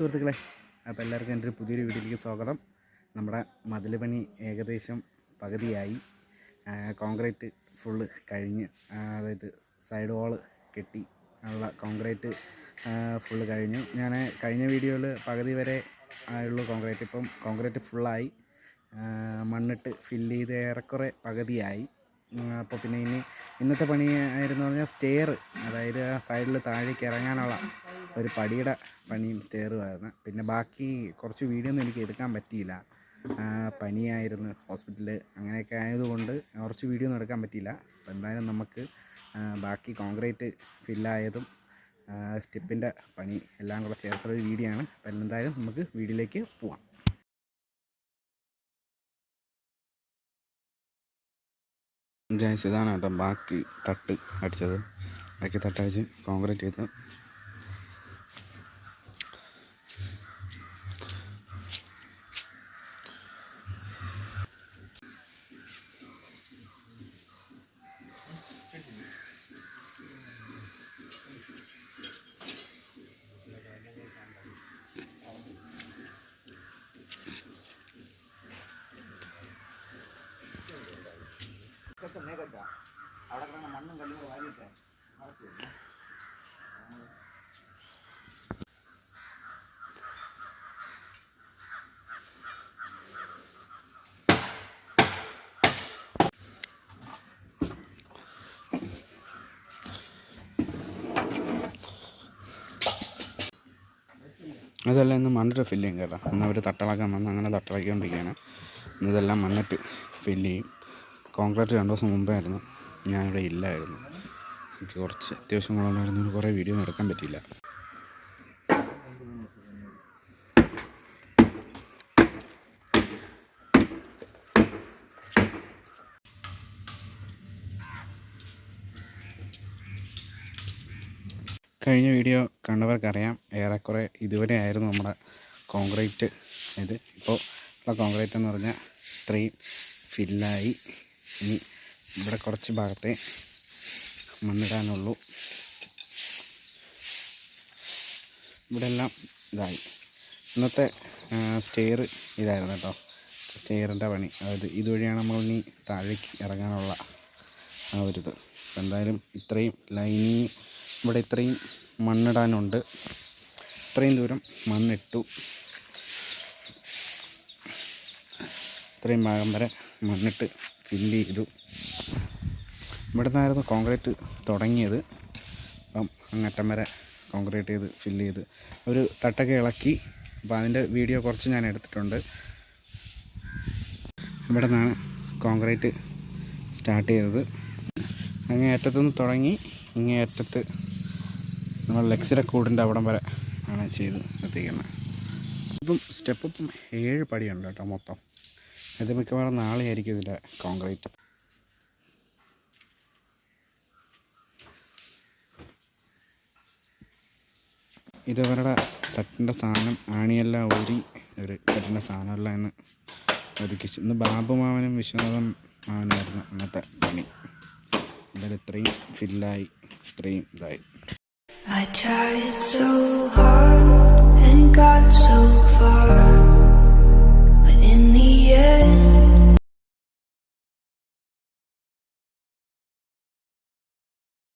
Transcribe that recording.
സുഹൃത്തുക്കളെ അപ്പോൾ എല്ലാവർക്കും എന്റെ ഒരു പുതിയൊരു വീഡിയോയിലേക്ക് സ്വാഗതം. നമ്മുടെ മതിൽ പണി ഏകദേശം പകുതിയായി. കോൺക്രീറ്റ് ഫുള്ള് കഴിഞ്ഞ് അതായത് സൈഡ് വാൾ കെട്ടി ഉള്ള കോൺക്രീറ്റ് ഫുള്ള് കഴിഞ്ഞു. ഞാൻ കഴിഞ്ഞ വീഡിയോയിൽ പകുതി വരെ ആയുള്ളൂ കോൺക്രീറ്റ്. ഇപ്പം കോൺക്രീറ്റ് ഫുള്ളായി. മണ്ണിട്ട് ഫില്ല് ചെയ്ത് ഏറെക്കുറെ പകുതിയായി. അപ്പോൾ പിന്നെ ഇനി ഇന്നത്തെ പണി ആയിരുന്നു പറഞ്ഞാൽ സ്റ്റെയർ അതായത് ആ സൈഡിൽ താഴേക്ക് ഇറങ്ങാനുള്ള ഒരു പടിയുടെ പണിയും സ്റ്റെയറുമായിരുന്നു. പിന്നെ ബാക്കി കുറച്ച് വീഡിയോ ഒന്നും എനിക്ക് എടുക്കാൻ പറ്റിയില്ല. പനിയായിരുന്നു ഹോസ്പിറ്റലിൽ അങ്ങനെയൊക്കെ ആയതുകൊണ്ട് കുറച്ച് വീഡിയോ ഒന്നും എടുക്കാൻ പറ്റിയില്ല. അപ്പോൾ എന്തായാലും നമുക്ക് ബാക്കി കോൺക്രീറ്റ് ഫില്ലായതും സ്റ്റെപ്പിന്റെ പണി എല്ലാം കൂടെ ചേർത്തൊരു വീഡിയോ ആണ്. അപ്പോൾ എന്തായാലും നമുക്ക് വീഡിയോയിലേക്ക് പോവാം. ഇതാണ് കേട്ടോ ബാക്കി തട്ട് അടിച്ചത്. ബാക്കി തട്ടടിച്ച് കോൺക്രീറ്റ് ചെയ്ത് അതെല്ലാം ഇന്ന് മണ്ണിട്ട് ഫില്ല് ചെയ്യും കേട്ടോ. ഇന്ന് അവർ തട്ടളാക്കാൻ വന്ന് അങ്ങനെ തട്ടളാക്കിക്കൊണ്ടിരിക്കുകയാണ് ഇതെല്ലാം മണ്ണിട്ട് ഫില്ല് ചെയ്യും. കോൺക്രീറ്റ് രണ്ട് ദിവസം മുമ്പേ ആയിരുന്നു. ഞാനിവിടെ ഇല്ലായിരുന്നു. എനിക്ക് കുറച്ച് അത്യാവശ്യം അത്യാവശ്യങ്ങളുണ്ടായിരുന്നു കുറേ വീഡിയോ എടുക്കാൻ പറ്റിയില്ല. കഴിഞ്ഞ വീഡിയോ കണ്ടവർക്കറിയാം. ഏറെക്കുറെ ഇതുവരെ ആയിരുന്നു നമ്മുടെ കോൺക്രീറ്റ്. ഇത് ഇപ്പോൾ ഉള്ള കോൺക്രീറ്റ് എന്ന് പറഞ്ഞാൽ ഇത്രയും ഫില്ലായി. ഇനി ഇവിടെ കുറച്ച് ഭാഗത്തെ മണ്ണിടാനുള്ളൂ. ഇവിടെ എല്ലാം ഇതായി. ഇന്നത്തെ സ്റ്റെയർ ഇതായിരുന്നു കേട്ടോ. സ്റ്റെയറിന്റെ പണി. അതായത് ഇതുവഴിയാണ് നമ്മൾ ഇനി താഴേക്ക് ഇറങ്ങാനുള്ള ആ ഒരു ഇത് എന്തായാലും ഇത്രയും ലൈനിങ് ഇവിടെ ഇത്രയും മണ്ണിടാനുണ്ട്. ഇത്രയും ദൂരം മണ്ണിട്ടു. ഇത്രയും ഭാഗം വരെ മണ്ണിട്ട് ഫില്ല് ചെയ്തു. ഇവിടെ നിന്നായിരുന്നു കോൺക്രീറ്റ് തുടങ്ങിയത്. അപ്പം അങ്ങറ്റം വരെ കോൺക്രീറ്റ് ചെയ്ത് ഫില്ല് ചെയ്ത് ഒരു തട്ടൊക്കെ ഇളക്കി. അപ്പോൾ അതിന്റെ വീഡിയോ കുറച്ച് ഞാൻ എടുത്തിട്ടുണ്ട്. ഇവിടെ നിന്നാണ് കോൺക്രീറ്റ് സ്റ്റാർട്ട് ചെയ്തത്. അങ്ങേ അറ്റത്തുനിന്ന് തുടങ്ങി ഇങ്ങേ അറ്റത്ത് നമ്മൾ ലെക്സിലെ കൂടിന്റെ അവിടം വരെ ആണ് ചെയ്ത് എത്തിക്കുന്നത്. ഇപ്പം സ്റ്റെപ്പ് ഇപ്പം ഏഴ് പടിയുണ്ട് കേട്ടോ മൊത്തം. ഇത് മിക്കവാറും നാളെയായിരിക്കും ഇതിന്റെ കോൺക്രീറ്റ്. ഇതവരുടെ തട്ടിന്റെ സാധനം ആണിയെല്ലാം ഊരി ഒരു തട്ടിന്റെ സാധനമെല്ലാം എന്ന് ഒതുക്കിച്ചു. ഇന്ന് ബാബു മാവനും വിശ്വനാഥൻ മാമനായിരുന്നു അന്നത്തെ പണി. എന്തായാലും ഇത്രയും ഫില്ലായി ഇത്രയും ഇതായി. I tried so hard and got so far.